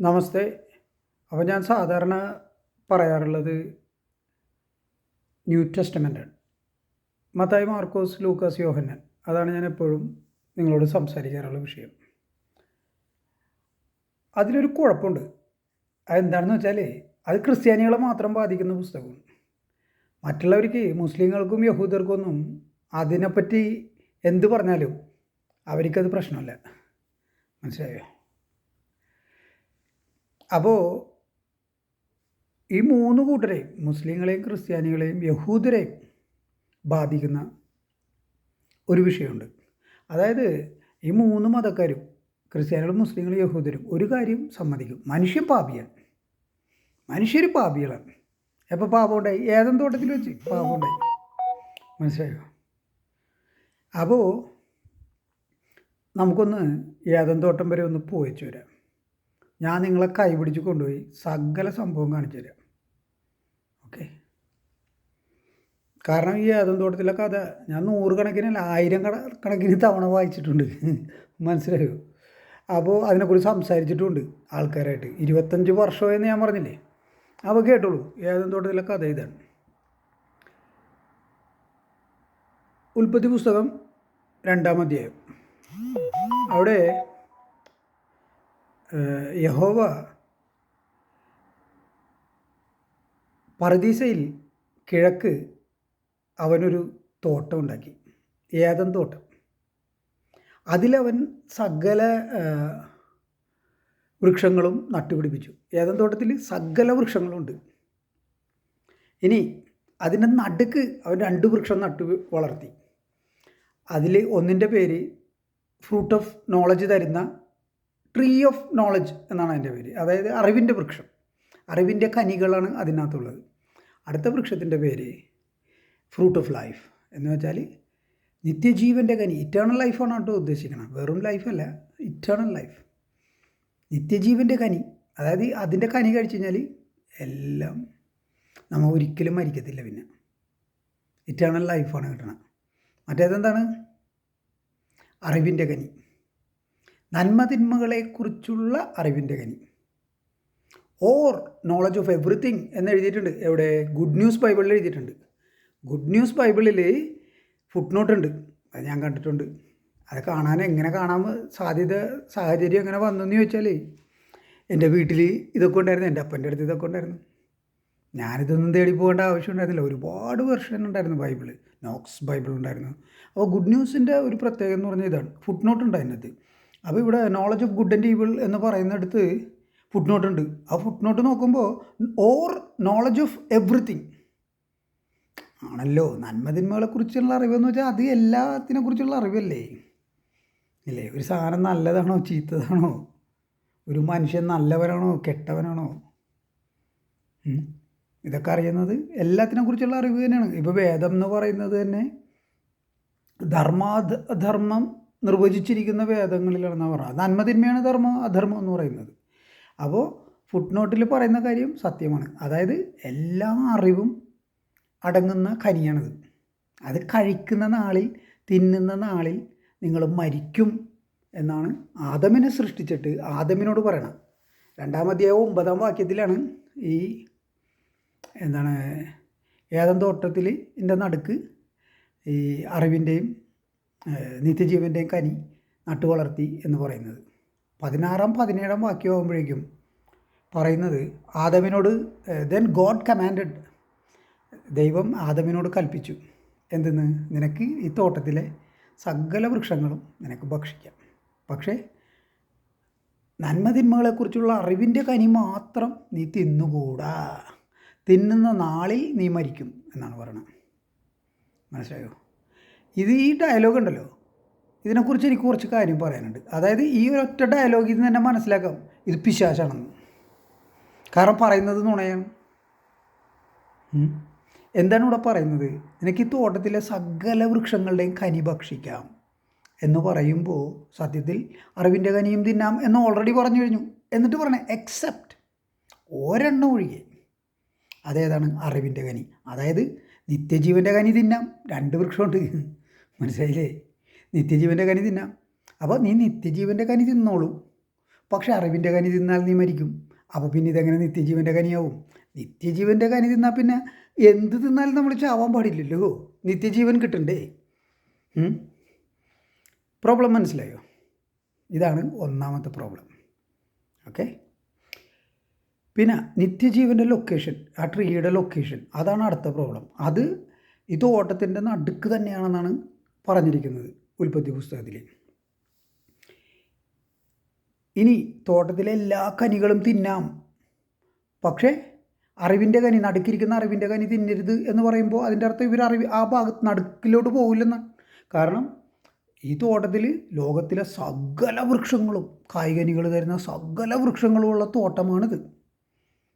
നമസ്തേ. അപ്പോൾ ഞാൻ സാധാരണ പറയാറുള്ളത് ന്യൂ ടെസ്റ്റമെന്റാണ് മത്തായി മാർക്കോസ് ലൂക്കാസ് യോഹന്നൻ. അതാണ് ഞാൻ എപ്പോഴും നിങ്ങളോട് സംസാരിക്കാറുള്ള വിഷയം. അതിലൊരു കുഴപ്പമുണ്ട്. അതെന്താണെന്ന് വെച്ചാൽ അത് ക്രിസ്ത്യാനികളെ മാത്രം ബാധിക്കുന്ന പുസ്തകമാണ്. മറ്റുള്ളവർക്ക് മുസ്ലിങ്ങൾക്കും യഹൂദർക്കൊന്നും അതിനെപ്പറ്റി എന്ത് പറഞ്ഞാലും അവർക്കത് പ്രശ്നമല്ല. മനസ്സിലായോ? അപ്പോൾ ഈ മൂന്ന് കൂട്ടരെയും മുസ്ലിങ്ങളെയും ക്രിസ്ത്യാനികളെയും യഹൂദരെയും ബാധിക്കുന്ന ഒരു വിഷയമുണ്ട്. അതായത് ഈ മൂന്ന് മതക്കാരും ക്രിസ്ത്യാനികളും മുസ്ലിങ്ങളും യഹൂദരും ഒരു കാര്യം സമ്മതിക്കും. മനുഷ്യൻ പാപിയാണ്. മനുഷ്യർ പാപികളാണ്. എപ്പോൾ പാപം ഉണ്ടായി? ഏതം തോട്ടത്തിൽ വെച്ച് പാപം ഉണ്ടായി. മനസ്സിലായോ? അപ്പോൾ നമുക്കൊന്ന് ഏതം തോട്ടം വരെ ഒന്ന് പോയിച്ചു വരാം. ഞാൻ നിങ്ങളെ കൈ പിടിച്ച് കൊണ്ടുപോയി സകല സംഭവം കാണിച്ചു തരാം. ഓക്കെ കാരണം ഈ ഏതം തോട്ടത്തിലെ കഥ ഞാൻ നൂറുകണക്കിനല്ല ആയിരം കണക്കിന് തവണ വായിച്ചിട്ടുണ്ട്. മനസ്സിലായോ? അപ്പോൾ അതിനെക്കുറിച്ച് സംസാരിച്ചിട്ടുണ്ട് ആൾക്കാരായിട്ട്. ഇരുപത്തഞ്ച് വർഷമെന്ന് ഞാൻ പറഞ്ഞില്ലേ? അപ്പോൾ കേട്ടോളൂ ഏതം തോട്ടത്തിലെ കഥ ഇതാണ്. ഉൽപ്പത്തി പുസ്തകം രണ്ടാം അധ്യായം. അവിടെ യഹോവ പർദീസയിൽ കിഴക്ക് അവനൊരു തോട്ടം ഉണ്ടാക്കി. ഏതൻ തോട്ടം. അതിലവൻ സകല വൃക്ഷങ്ങളും നട്ടുപിടിപ്പിച്ചു. ഏതൻ തോട്ടത്തിൽ സകല വൃക്ഷങ്ങളുണ്ട്. ഇനി അതിന്റെ നടുക്ക് അവൻ രണ്ട് വൃക്ഷം നട്ടു വളർത്തി. അതിൽ ഒന്നിന്റെ പേര് ഫ്രൂട്ട് ഓഫ് നോളജ് തരുന്ന ട്രീ ഓഫ് നോളജ് എന്നാണ് അതിന്റെ പേര്. അതായത് അറിവിന്റെ വൃക്ഷം. അറിവിന്റെ കനികളാണ് അതിനകത്തുള്ളത്. അടുത്ത വൃക്ഷത്തിന്റെ പേര് ഫ്രൂട്ട് ഓഫ് ലൈഫ് എന്ന് വെച്ചാൽ നിത്യജീവന്റെ കനി ഇറ്റേണൽ ലൈഫാണ് കേട്ടോ ഉദ്ദേശിക്കണം വെറും ലൈഫല്ല ഇറ്റേണൽ ലൈഫ് നിത്യജീവന്റെ കനി അതായത് അതിന്റെ കനി കഴിച്ചു കഴിഞ്ഞാൽ എല്ലാം നമ്മൾ ഒരിക്കലും മരിക്കത്തില്ല പിന്നെ. ഇറ്റേണൽ ലൈഫാണ് കിട്ടണം മറ്റേതെന്താണ്? അറിവിന്റെ കനി. നന്മ തിന്മകളെക്കുറിച്ചുള്ള അറിവിന്റെ കനി. ഓർ നോളജ് ഓഫ് എവറിത്തിങ് എന്ന് എഴുതിയിട്ടുണ്ട്. എവിടെ? ഗുഡ് ന്യൂസ് ബൈബിളിൽ എഴുതിയിട്ടുണ്ട്. ഗുഡ് ന്യൂസ് ബൈബിളിൽ ഫുട് നോട്ട് ഉണ്ട്. അത് ഞാൻ കണ്ടിട്ടുണ്ട്. അത് കാണാൻ എങ്ങനെ കാണാൻ സാധ്യത സാഹചര്യം എങ്ങനെ വന്നെന്ന് ചോദിച്ചാൽ എന്റെ വീട്ടിൽ ഇതൊക്കെ ഉണ്ടായിരുന്നു. എന്റെ അപ്പന്റെ അടുത്ത് ഇതൊക്കെ ഉണ്ടായിരുന്നു. ഞാനിതൊന്നും തേടി പോകേണ്ട ആവശ്യം ഉണ്ടായിരുന്നില്ല. ഒരുപാട് വെർഷൻ ഉണ്ടായിരുന്നു ബൈബിൾ നോക്സ് ബൈബിൾ ഉണ്ടായിരുന്നു. അപ്പോൾ ഗുഡ് ന്യൂസിന്റെ ഒരു പ്രത്യേകത എന്ന് പറഞ്ഞാൽ ഇതാണ്. ഫുട് നോട്ട് ഉണ്ടായിരുന്നത് അപ്പോൾ ഇവിടെ knowledge of good and evil എന്ന് പറയുന്നിടത്ത് ഫുഡ് നോട്ട് ഉണ്ട്. ആ ഫുഡ് നോട്ട് നോക്കുമ്പോൾ ഓർ നോളജ് ഓഫ് എവറിത്തിങ് ആണല്ലോ നന്മതിന്മകളെക്കുറിച്ചുള്ള അറിവെന്ന് വെച്ചാൽ അത് എല്ലാത്തിനെ കുറിച്ചുള്ള അറിവല്ലേ? ഇല്ലേ ഒരു സാധനം നല്ലതാണോ ചീത്തതാണോ? ഒരു മനുഷ്യൻ നല്ലവനാണോ കെട്ടവനാണോ. ഇതൊക്കെ അറിയുന്നത് എല്ലാത്തിനെ കുറിച്ചുള്ള അറിവ് തന്നെയാണ്. ഇപ്പോൾ വേദം എന്ന് പറയുന്നത് തന്നെ ധർമാധ ധർമ്മം നിർവചിച്ചിരിക്കുന്ന വേദങ്ങളിലാണ് പറഞ്ഞത് നന്മതിന്മയാണ് ധർമ്മം അധർമ്മം എന്ന് പറയുന്നത്. അപ്പോൾ ഫുട് നോട്ടിൽ പറയുന്ന കാര്യം സത്യമാണ്. അതായത് എല്ലാ അറിവും അടങ്ങുന്ന ഖനിയാണിത്. അത് കഴിക്കുന്ന നാളിൽ തിന്നുന്ന നാളിൽ നിങ്ങൾ മരിക്കും എന്നാണ് ആദമിനെ സൃഷ്ടിച്ചിട്ട് ആദമിനോട് പറയണം. രണ്ടാമധ്യായം ഒമ്പതാം വാക്യത്തിലാണ് ഈ എന്താണ് ഏതം തോട്ടത്തിൽ ഇതിന്റെ നടുക്ക് ഈ അറിവിന്റെയും നിത്യജീവന്റെയും കനി നട്ടു വളർത്തി എന്ന് പറയുന്നത്. പതിനാറാം പതിനേഴാം വാക്യമാകുമ്പോഴേക്കും പറയുന്നത് ആദമിനോട് ദെൻ ഗോഡ് കമാൻഡഡ് ദൈവം ആദമിനോട് കൽപ്പിച്ചു. എന്തെന്ന്? നിനക്ക് ഈ തോട്ടത്തിലെ സകല വൃക്ഷങ്ങളും നിനക്ക് ഭക്ഷിക്കാം. പക്ഷേ നന്മതിന്മകളെക്കുറിച്ചുള്ള അറിവിന്റെ കനി മാത്രം നീ തിന്നുകൂടാ. തിന്നുന്ന നാളിൽ നീ മരിക്കും എന്നാണ് പറയുന്നത് മനസ്സിലായോ? ഇത് ഈ ഡയലോഗ് ഉണ്ടല്ലോ. ഇതിനെക്കുറിച്ച് എനിക്ക് കുറച്ച് കാര്യം പറയാനുണ്ട്. അതായത് ഈ ഒറ്റ ഡയലോഗിൽ നിന്ന് തന്നെ മനസ്സിലാക്കാം. ഇത് പിശാശാണെന്ന് കാരണം പറയുന്നത് നുണയാണ്. എന്താണ് ഇവിടെ പറയുന്നത്? നിനക്ക് ഈ തോട്ടത്തിലെ സകല വൃക്ഷങ്ങളുടെയും കനി ഭക്ഷിക്കാം എന്ന് പറയുമ്പോൾ സത്യത്തിൽ അറിവിന്റെ കനിയും തിന്നാം എന്ന് ഓൾറെഡി പറഞ്ഞു കഴിഞ്ഞു. എന്നിട്ട് പറയണേ എക്സെപ്റ്റ് ഒരെണ്ണം ഒഴികെ. അതേതാണ് അറിവിന്റെ കനി. അതായത് നിത്യജീവന്റെ കനി തിന്നാം. രണ്ട് വൃക്ഷമുണ്ട്. മനസ്സിലായില്ലേ? നിത്യജീവന്റെ കനി തിന്നാം. അപ്പോൾ നീ നിത്യജീവന്റെ കനി തിന്നോളൂ. പക്ഷെ അറിവിന്റെ കനി തിന്നാൽ നീ മരിക്കും. അപ്പോൾ പിന്നെ ഇതെങ്ങനെ നിത്യജീവന്റെ കനിയാവും? നിത്യജീവന്റെ കനി തിന്നാൽ പിന്നെ എന്ത് തിന്നാലും നമ്മൾ ചാവാൻ പാടില്ലല്ലോ. നിത്യജീവൻ കിട്ടണ്ടേ? പ്രോബ്ലം മനസ്സിലായോ? ഇതാണ് ഒന്നാമത്തെ പ്രോബ്ലം ഓക്കെ പിന്നെ നിത്യജീവന്റെ ലൊക്കേഷൻ ആ ട്രീയുടെ ലൊക്കേഷൻ അതാണ് അടുത്ത പ്രോബ്ലം അത് ഇത് ഓട്ടത്തിന്റെ നടുക്ക് തന്നെയാണെന്നാണ് പറഞ്ഞിരിക്കുന്നത് ഉൽപ്പത്തി പുസ്തകത്തിൽ. ഇനി തോട്ടത്തിലെ എല്ലാ കനികളും തിന്നാം. പക്ഷേ അറിവിന്റെ കനി നടുക്കിരിക്കുന്ന അറിവിന്റെ കനി തിന്നരുത് എന്ന് പറയുമ്പോൾ അതിന്റെ അർത്ഥം ഇവർ അറിവ് ആ ഭാഗത്ത് നടുക്കിലോട്ട് പോകില്ലെന്നാണ് കാരണം ഈ തോട്ടത്തിൽ ലോകത്തിലെ സകല വൃക്ഷങ്ങളും കായികനികൾ തരുന്ന സകല വൃക്ഷങ്ങളും ഉള്ള തോട്ടമാണിത്.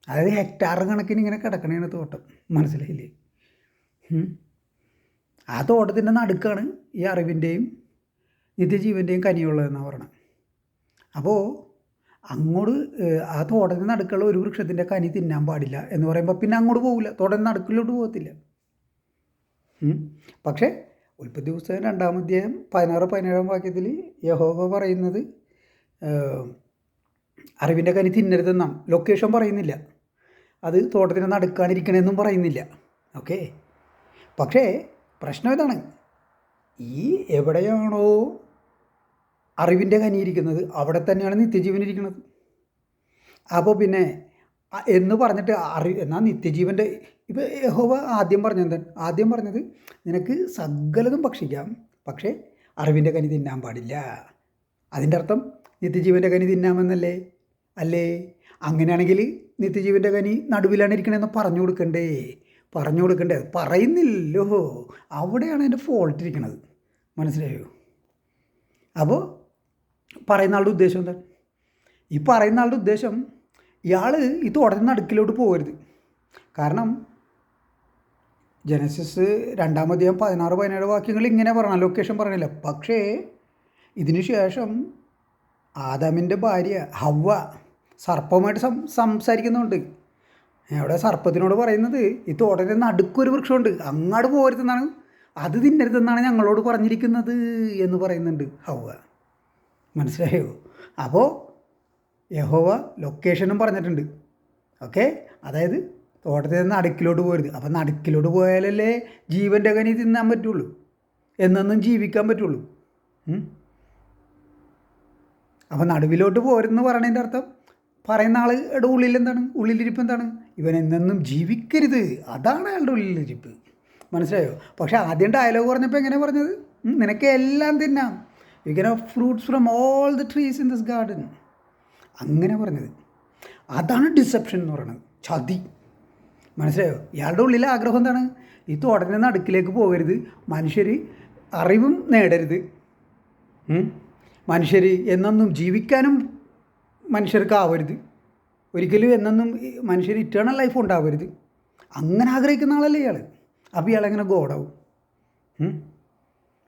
അതായത് ഹെക്ടാർ കണക്കിന് ഇങ്ങനെ കിടക്കണേണ് തോട്ടം. മനസ്സിലായില്ലേ. ആ തോട്ടത്തിന്റെ നടുക്കാണ് ഈ അറിവിന്റെയും നിത്യജീവന്റെയും കനിയുള്ളതെന്നാണ് പറയുന്നത് അപ്പോൾ അങ്ങോട്ട് ആ തോട്ടത്തിന് നടുക്കുള്ള ഒരു വൃക്ഷത്തിന്റെ കനി തിന്നാൻ പാടില്ല എന്ന് പറയുമ്പോൾ പിന്നെ അങ്ങോട്ട് പോകില്ല തോട്ടത്തിന് നടുക്കിലോട്ട് പോകത്തില്ല. പക്ഷേ ഉൽപ്പത്തി പുസ്തകം രണ്ടാം അധ്യായം പതിനാറ് പതിനേഴാം വാക്യത്തിൽ യഹോബ പറയുന്നത് അറിവിന്റെ കനി തിന്നരുതെന്നാണ് ലൊക്കേഷൻ പറയുന്നില്ല. അത് തോട്ടത്തിന് നടുക്കാണിരിക്കണമെന്നും പറയുന്നില്ല. ഓക്കെ പക്ഷേ പ്രശ്നം ഇതാണ്. ഈ എവിടെയാണോ അറിവിന്റെ കനി ഇരിക്കുന്നത് അവിടെ തന്നെയാണ് നിത്യജീവൻ ഇരിക്കുന്നത്. അപ്പോൾ പിന്നെ എന്ന് പറഞ്ഞിട്ട് അറി എന്നാൽ നിത്യജീവന്റെ ഇപ്പോൾ യഹോവ ആദ്യം പറഞ്ഞത് ആദ്യം പറഞ്ഞത് നിനക്ക് സകലതും ഭക്ഷിക്കാം പക്ഷേ അറിവിന്റെ കനി തിന്നാൻ പാടില്ല. അതിന്റെ അർത്ഥം നിത്യജീവന്റെ കനി തിന്നാമെന്നല്ലേ? അല്ലേ? അങ്ങനെയാണെങ്കിൽ നിത്യജീവന്റെ കനി നടുവിലാണ് ഇരിക്കണമെന്ന് പറഞ്ഞു കൊടുക്കണ്ടേ. പറഞ്ഞു കൊടുക്കണ്ടേ? പറയുന്നില്ലോ അവിടെയാണ് എന്റെ ഫോൾട്ട് ഇരിക്കുന്നത് മനസ്സിലായോ? അപ്പോൾ പറയുന്ന ആളുടെ ഉദ്ദേശം എന്താ? ഈ പറയുന്ന ആളുടെ ഉദ്ദേശം ഇയാൾ ഇത് ഉടനെ നടുക്കിലോട്ട് പോകരുത്. കാരണം ജനസിസ് രണ്ടാമധ്യം പതിനാറ് പതിനേഴ് വാക്യങ്ങൾ ഇങ്ങനെ പറഞ്ഞ ലൊക്കേഷൻ പറയണില്ല പക്ഷേ ഇതിന് ശേഷം ആദാമിന്റെ ഭാര്യ ഹവ്വ സർപ്പമായിട്ട് സം സംസാരിക്കുന്നുണ്ട്. അവിടെ സർപ്പത്തിനോട് പറയുന്നത് ഈ തോട്ടത്തിന്റെ നടുക്കൊരു വൃക്ഷമുണ്ട് അങ്ങോട്ട് പോരുതെന്നാണ് അത് തിന്നരുതെന്നാണ് ഞങ്ങളോട് പറഞ്ഞിരിക്കുന്നത് എന്ന് പറയുന്നുണ്ട് ഹൗവ. മനസ്സിലായോ? അപ്പോൾ യഹോവ ലൊക്കേഷനും പറഞ്ഞിട്ടുണ്ട്. ഓക്കെ? അതായത് തോട്ടത്തിൽ നിന്ന് അടുക്കിലോട്ട് പോരുത്. അപ്പം നടുക്കിലോട്ട് പോയാലല്ലേ ജീവന്റെ കനി തിന്നാൻ പറ്റുള്ളൂ. എന്നൊന്നും ജീവിക്കാൻ പറ്റുള്ളൂ. അപ്പം നടുവിലോട്ട് പോരെന്ന് പറയണതിന്റെ അർത്ഥം പറയുന്ന ആളുടെ ഉള്ളിൽ എന്താണ് ഉള്ളിലിരിപ്പ് എന്താണ് ഇവൻ എന്നെന്നും ജീവിക്കരുത്. അതാണ് അയാളുടെ ഉള്ളിലിരിപ്പ് മനസ്സിലായോ? പക്ഷേ ആദ്യം ഡയലോഗ് പറഞ്ഞപ്പോൾ എങ്ങനെ പറഞ്ഞത്? നിനക്ക് എല്ലാം തിന്നാം. You can have fruits from all the trees in this garden അങ്ങനെ പറഞ്ഞത്. അതാണ് ഡിസെപ്ഷൻ എന്ന് പറയുന്നത് ചതി. മനസ്സിലായോ? ഇയാളുടെ ഉള്ളിലെ ആഗ്രഹം എന്താണ്? ഈ തോട്ടത്തിന്റെ നടുക്കിലേക്ക് പോകരുത്. മനുഷ്യർ അറിവും നേടരുത്? മനുഷ്യർ എന്നെന്നും ജീവിക്കാനും മനുഷ്യർക്ക് ആവരുത്. ഒരിക്കലും എന്നൊന്നും മനുഷ്യർ ഇറ്റേണൽ ലൈഫ് ഉണ്ടാവരുത്. അങ്ങനെ ആഗ്രഹിക്കുന്ന ആളല്ലേ ഇയാൾ അപ്പോൾ ഇയാളെങ്ങനെ ഗോഡാവും?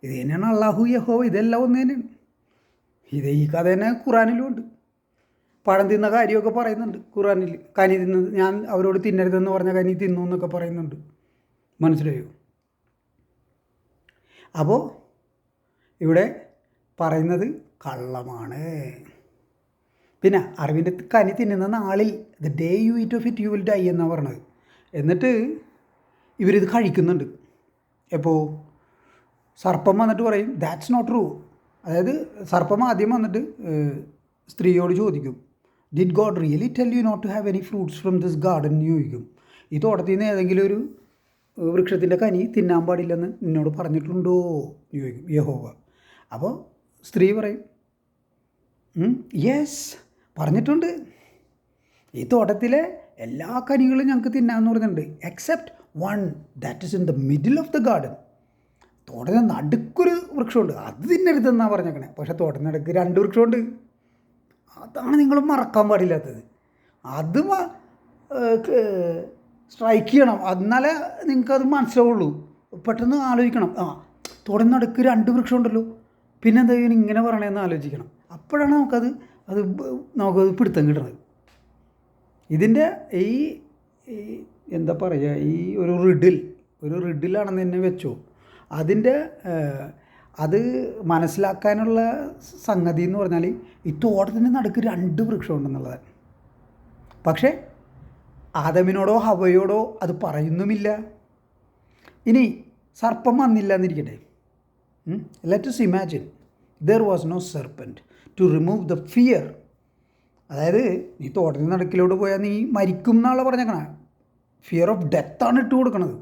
ഇത് തന്നെയാണ് അള്ളാഹു യഹോ ഇതെല്ലാം ഒന്ന് തന്നെയാണ് ഇത് ഈ കഥ തന്നെ ഖുറാനിലും ഉണ്ട്. പഴം തിന്ന കാര്യമൊക്കെ പറയുന്നുണ്ട് ഖുറാനിൽ കനി തിന്നത് ഞാൻ അവരോട് തിന്നരുതെന്ന് പറഞ്ഞ കനി തിന്നു എന്നൊക്കെ പറയുന്നുണ്ട്. മനസ്സിലായോ? അപ്പോൾ ഇവിടെ പറയുന്നത് കള്ളമാണ്. പിന്നെ അറിവിന്റെ കനി തിന്നുന്ന നാളിൽ the day you eat of it you will die എന്നാണ് പറഞ്ഞത്. എന്നിട്ട് ഇവരിത് കഴിക്കുന്നുണ്ട്. എപ്പോൾ സർപ്പം വന്നിട്ട് പറയും ദാറ്റ്സ് നോട്ട് ട്രൂ അതായത് സർപ്പം ആദ്യം വന്നിട്ട് സ്ത്രീയോട് ചോദിക്കും did God really tell you not to have any fruits from this garden എന്ന് ചോദിക്കും. ഈ തോട്ടത്തിൽ നിന്ന് ഏതെങ്കിലും ഒരു വൃക്ഷത്തിന്റെ കനി തിന്നാൻ പാടില്ലെന്ന് നിന്നോട് പറഞ്ഞിട്ടുണ്ടോ? ചോദിക്കും യഹോവ. അപ്പോൾ സ്ത്രീ പറയും യെസ് പറഞ്ഞിട്ടുണ്ട്. ഈ തോട്ടത്തിലെ എല്ലാ കനികളും ഞങ്ങൾക്ക് തിന്നാമെന്ന് പറഞ്ഞിട്ടുണ്ട്. Except one that is in the middle of the garden തോട്ടത്തിന് നടുക്കൊരു വൃക്ഷമുണ്ട്. അത് തിന്നരുതെന്നാണ് പറഞ്ഞേക്കണേ. പക്ഷേ തോട്ടത്തിന് നടുക്ക് രണ്ട് വൃക്ഷമുണ്ട്. അതാണ് നിങ്ങൾ മറക്കാൻ പാടില്ലാത്തത്. അത് സ്ട്രൈക്ക് ചെയ്യണം. എന്നാലേ നിങ്ങൾക്കത് മനസ്സിലാവുള്ളൂ. പെട്ടെന്ന് ആലോചിക്കണം. ആ തോട്ടത്തിന് നടുക്ക് രണ്ട് വൃക്ഷമുണ്ടല്ലോ. പിന്നെന്താ ഇങ്ങനെ പറയണമെന്ന് ആലോചിക്കണം. അപ്പോഴാണ് നമുക്കത് അത് നമുക്ക് പിടുത്തം കിട്ടുന്നത് ഇതിന്റെ ഈ എന്താ പറയുക ഈ ഒരു റിഡിൽ ഒരു റിഡിലാണെന്ന് തന്നെ വെച്ചോ. അതിന്റെ അത് മനസ്സിലാക്കാനുള്ള സംഗതി എന്ന് പറഞ്ഞാൽ ഈ തോട്ടത്തിന്റെ നടുക്ക് രണ്ട് വൃക്ഷമുണ്ടെന്നുള്ളതാണ് പക്ഷേ ആദമിനോടോ ഹവയോടോ അത് പറയുന്നുമില്ല. ഇനി സർപ്പം വന്നില്ല എന്നിരിക്കട്ടെ. Let imagine there was no serpent to remove the fear അതായത് നീ തോട്ടത്തിൽ നടക്കിലോട്ട് പോയാൽ നീ മരിക്കും എന്നാണ് പറഞ്ഞേക്കണേ. ഫിയർ ഓഫ് ഡെത്താണ് ഇട്ട് കൊടുക്കണത്.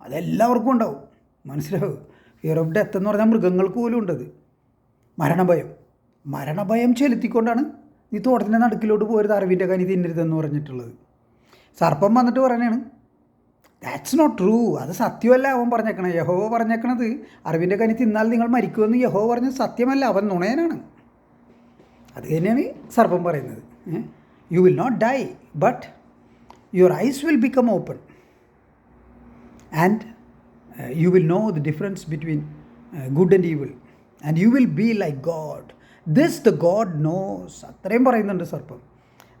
അതെല്ലാവർക്കും ഉണ്ടാവും. മനസ്സിലാവും ഫിയർ ഓഫ് ഡെത്ത് എന്ന് പറഞ്ഞാൽ മൃഗങ്ങൾക്ക് പോലും ഉണ്ടത് മരണഭയം. മരണഭയം ചെലുത്തിക്കൊണ്ടാണ് നീ തോട്ടത്തിന്റെ നടുക്കിലോട്ട് പോയത് അറിവിന്റെ കനി തിന്നരുതെന്ന് പറഞ്ഞിട്ടുള്ളത്. സർപ്പം വന്നിട്ട് പറയണതാണ് ദാറ്റ്സ് നോട്ട് ട്രൂ അത് സത്യമല്ല അവൻ പറഞ്ഞേക്കണത്. യഹോവ പറഞ്ഞേക്കണത്. അറിവിന്റെ കനി തിന്നാൽ നിങ്ങൾ മരിക്കുമെന്ന് യഹോ പറഞ്ഞത് സത്യമല്ല. അവൻ നുണയനാണ്. അത് തന്നെയാണ് സർപ്പം പറയുന്നത്. You will not die but your eyes will become open and you will know the difference between good and evil and you will be like God this the God knows അത്രയും പറയുന്നുണ്ട് സർപ്പം.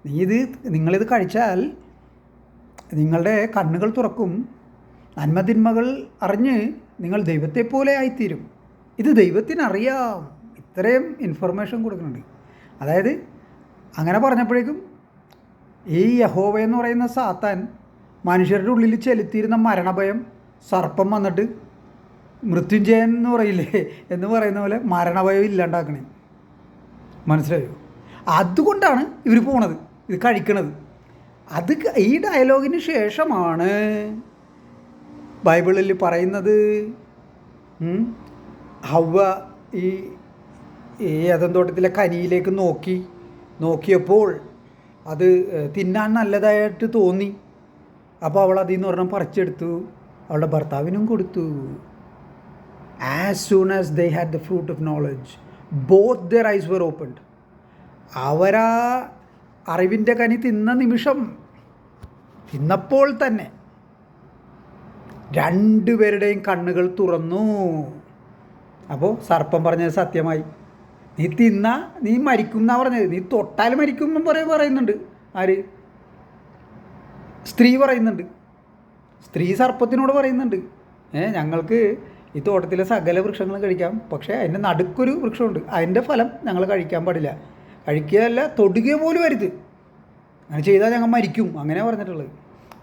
നീ ഇത് നിങ്ങളിത് കഴിച്ചാൽ നിങ്ങളുടെ കണ്ണുകൾ തുറക്കും. നന്മതിന്മകൾ അറിഞ്ഞ് നിങ്ങൾ ദൈവത്തെ പോലെ ആയിത്തീരും. ഇത് ദൈവത്തിനറിയാം. ഇത്രയും ഇൻഫർമേഷൻ കൊടുക്കുന്നുണ്ട്. അതായത് അങ്ങനെ പറഞ്ഞപ്പോഴേക്കും ഈ യഹോവ എന്ന് പറയുന്ന സാത്താൻ മനുഷ്യരുടെ ഉള്ളിൽ ചെലുത്തിയിരുന്ന മരണഭയം സർപ്പം വന്നിട്ട് മൃത്യുഞ്ജയൻ എന്ന് പറയില്ലേ എന്ന് പറയുന്ന പോലെ മരണഭയം ഇല്ലാണ്ടാക്കണേ. മനസ്സിലായോ? അതുകൊണ്ടാണ് ഇവർ പോണത് ഇത് കഴിക്കണത്. അത് ഈ ഡയലോഗിന് ശേഷമാണ് ബൈബിളിൽ പറയുന്നത് ഹവ ഹവ്വ ഈ ഈ ഏതന്തോട്ടത്തിലെ കനിയിലേക്ക് നോക്കി നോക്കിയപ്പോൾ അത് തിന്നാൻ നല്ലതായിട്ട് തോന്നി. അപ്പോൾ അവൾ അതിൽ നിന്ന് ഒരെണ്ണം പറിച്ചെടുത്തു. അവളുടെ ഭർത്താവിനും കൊടുത്തു. As soon as they had the fruit of knowledge both their eyes were opened അവരാ അറിവിന്റെ കനി തിന്ന നിമിഷം തിന്നപ്പോൾ തന്നെ രണ്ടുപേരുടെയും കണ്ണുകൾ തുറന്നു. അപ്പോൾ സർപ്പം പറഞ്ഞത് സത്യമായി. നീ തിന്ന നീ മരിക്കും എന്നാ പറഞ്ഞത്. നീ തൊട്ടാൽ മരിക്കും എന്നും പറയും പറയുന്നുണ്ട് ആര്? സ്ത്രീ പറയുന്നുണ്ട്. സ്ത്രീ സർപ്പത്തിനോട് പറയുന്നുണ്ട്. ഏ ഞങ്ങൾക്ക് ഈ തോട്ടത്തിലെ സകല വൃക്ഷങ്ങളും കഴിക്കാം. പക്ഷേ അതിന്റെ നടുക്കൊരു വൃക്ഷമുണ്ട്. അതിന്റെ ഫലം ഞങ്ങൾ കഴിക്കാൻ പാടില്ല. കഴിക്കുകയല്ല തൊടുക പോലും വരുത് അങ്ങനെ ചെയ്താൽ ഞങ്ങൾ മരിക്കും. അങ്ങനെ പറഞ്ഞിട്ടുള്ളത്.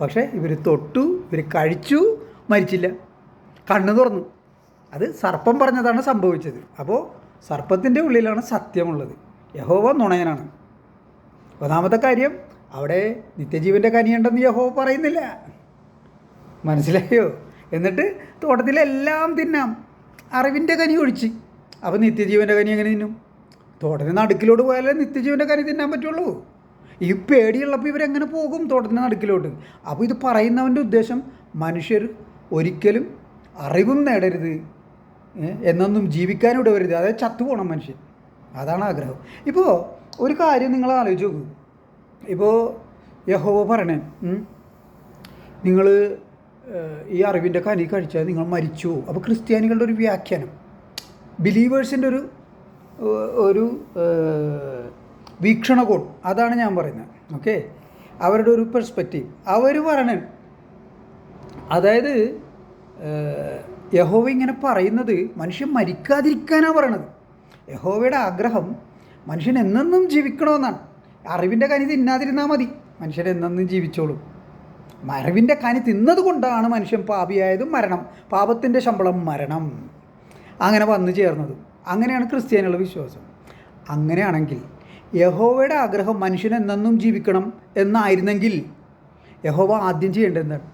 പക്ഷേ ഇവർ തൊട്ടു ഇവർ കഴിച്ചു മരിച്ചില്ല. കണ്ണു തുറന്നു. അത് സർപ്പം പറഞ്ഞതാണ് സംഭവിച്ചത്. അപ്പോൾ സർപ്പത്തിന്റെ ഉള്ളിലാണ് സത്യമുള്ളത്. യഹോവ നുണയനാണ്. ഒന്നാമത്തെ കാര്യം അവിടെ നിത്യജീവന്റെ കനിയുണ്ടെന്ന് യഹോവ പറയുന്നില്ല. മനസ്സിലായോ? എന്നിട്ട് തോട്ടത്തിലെല്ലാം തിന്നാം. അറിവിന്റെ കനി ഒഴിച്ച്. അപ്പോൾ നിത്യജീവന്റെ കനി എങ്ങനെ തിന്നും? തോട്ടത്തിന് നടുക്കിലോട്ട് പോയാലേ നിത്യജീവന്റെ കാര്യം തിന്നാൻ പറ്റുള്ളൂ. ഈ പേടിയുള്ളപ്പോൾ ഇവരെങ്ങനെ പോകും തോട്ടത്തിന്റെ നടുക്കിലോട്ട്? അപ്പോൾ ഇത് പറയുന്നവന്റെ ഉദ്ദേശം മനുഷ്യർ ഒരിക്കലും അറിവും നേടരുത് എന്നൊന്നും ജീവിക്കാനും ഇടവരുത് അതായത് ചത്തുപോകണം മനുഷ്യൻ. അതാണ് ആഗ്രഹം. ഇപ്പോൾ ഒരു കാര്യം നിങ്ങൾ ആലോചിച്ച് നോക്കൂ. ഇപ്പോൾ യഹോവ പറയണേ നിങ്ങൾ ഈ അറിവിന്റെ കനി കഴിച്ചാൽ നിങ്ങൾ മരിച്ചു അപ്പോൾ ക്രിസ്ത്യാനികളുടെ ഒരു വ്യാഖ്യാനം. ബിലീവേഴ്സിന്റെ ഒരു ഒരു വീക്ഷണകോൺ. അതാണ് ഞാൻ പറയുന്നത്. ഓക്കെ? അവരുടെ ഒരു പെർസ്പെക്റ്റീവ് അവർ പറയണേ അതായത് യഹോവ ഇങ്ങനെ പറയുന്നത് മനുഷ്യൻ മരിക്കാതിരിക്കാനാണ് പറയണത്. യഹോവയുടെ ആഗ്രഹം മനുഷ്യൻ എന്നെന്നും ജീവിക്കണമെന്നാണ്. അറിവിന്റെ കനി തിന്നാതിരുന്നാൽ മതി. മനുഷ്യൻ എന്നെന്നും ജീവിച്ചോളും. അറിവിന്റെ കനി തിന്നത് കൊണ്ടാണ് മനുഷ്യൻ പാപിയായതും മരണം. പാപത്തിന്റെ ശമ്പളം മരണം. അങ്ങനെ വന്നു ചേർന്നതും. അങ്ങനെയാണ് ക്രിസ്ത്യാനികളുടെ വിശ്വാസം. അങ്ങനെയാണെങ്കിൽ യഹോവയുടെ ആഗ്രഹം മനുഷ്യനെ എന്നെന്നും ജീവിക്കണം എന്നായിരുന്നെങ്കിൽ യഹോവ ആദ്യം ചെയ്യേണ്ടത് എന്താണ്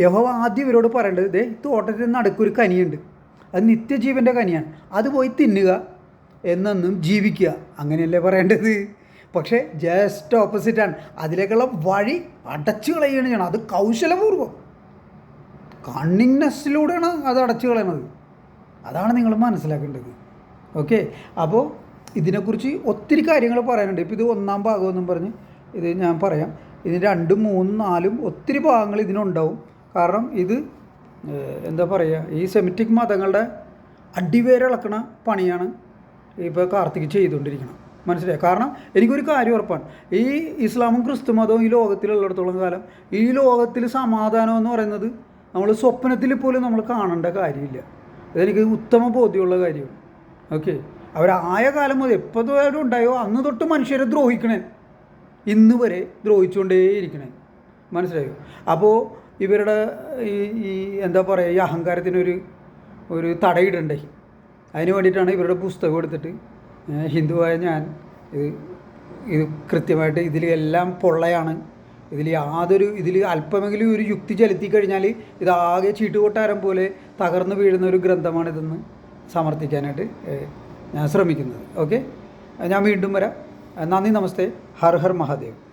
യഹോവ ആദ്യം ഇവരോട് പറയേണ്ടത് ദേ തോട്ടത്തിൽ നടക്കൊരു കനിയുണ്ട്. അത് നിത്യജീവന്റെ കനിയാണ്. അത് പോയി തിന്നുക എന്നെന്നും ജീവിക്കുക. അങ്ങനെയല്ലേ പറയേണ്ടത്? പക്ഷേ ജസ്റ്റ് ഓപ്പോസിറ്റാണ് അതിലേക്കുള്ള വഴി അടച്ചു കളയുകയാണ് ചെയ്യണം അത് കൗശലപൂർവം. കണ്ണിങ്നെസ്സിലൂടെയാണ് അത് അടച്ചു കളയണത് അതാണ് നിങ്ങൾ മനസ്സിലാക്കേണ്ടത്. ഓക്കെ അപ്പോൾ ഇതിനെക്കുറിച്ച് ഒത്തിരി കാര്യങ്ങൾ പറയാനുണ്ട്. ഇപ്പോൾ ഇത് ഒന്നാം ഭാഗമെന്നും പറഞ്ഞ് ഇത് ഞാൻ പറയാം. ഇതിന് രണ്ടും മൂന്നും നാലും ഒത്തിരി ഭാഗങ്ങൾ ഇതിനുണ്ടാവും. കാരണം ഇത് എന്താ പറയുക ഈ സെമിറ്റിക് മതങ്ങളുടെ അടിവേരിളക്കണ പണിയാണ് ഇപ്പോൾ കാർത്തിക് ചെയ്തുകൊണ്ടിരിക്കണം മനസ്സിലായി? കാരണം എനിക്കൊരു കാര്യം ഉറപ്പാണ്. ഈ ഇസ്ലാമും ക്രിസ്തു മതവും ഈ ലോകത്തിലുള്ളിടത്തോളം കാലം ഈ ലോകത്തിൽ സമാധാനം എന്ന് പറയുന്നത് നമ്മൾ സ്വപ്നത്തിൽ പോലും നമ്മൾ കാണേണ്ട കാര്യമില്ല. ഇതെനിക്ക് ഉത്തമ ബോധ്യമുള്ള കാര്യമാണ് ഓക്കെ. അവരായ കാലം മുതൽ എപ്പോഴും ഉണ്ടായോ അന്ന് തൊട്ട് മനുഷ്യരെ ദ്രോഹിക്കണേ. ഇന്ന് വരെ ദ്രോഹിച്ചുകൊണ്ടേയിരിക്കണേ മനസ്സിലായോ? അപ്പോൾ ഇവരുടെ ഈ ഈ എന്താ പറയുക ഈ അഹങ്കാരത്തിനൊരു ഒരു തടയിടണ്ടേ. അതിന് വേണ്ടിയിട്ടാണ് ഇവരുടെ പുസ്തകം എടുത്തിട്ട് ഹിന്ദുവായ ഞാൻ ഇത് ഇത് കൃത്യമായിട്ട് ഇതിലെല്ലാം പൊള്ളയാണ് ഇതിൽ യാതൊരു ഇതിൽ അല്പമെങ്കിലും ഒരു യുക്തി ചെലുത്തി കഴിഞ്ഞാൽ ഇതാകെ ചീട്ടുകൊട്ടാരം പോലെ തകർന്നു വീഴുന്ന ഒരു ഗ്രന്ഥമാണിതെന്ന് സമർത്ഥിക്കാനായിട്ട് ഞാൻ ശ്രമിക്കുന്നത്. ഓക്കെ? ഞാൻ വീണ്ടും വരാം. നന്ദി നമസ്തേ. ഹർ ഹർ മഹാദേവ്.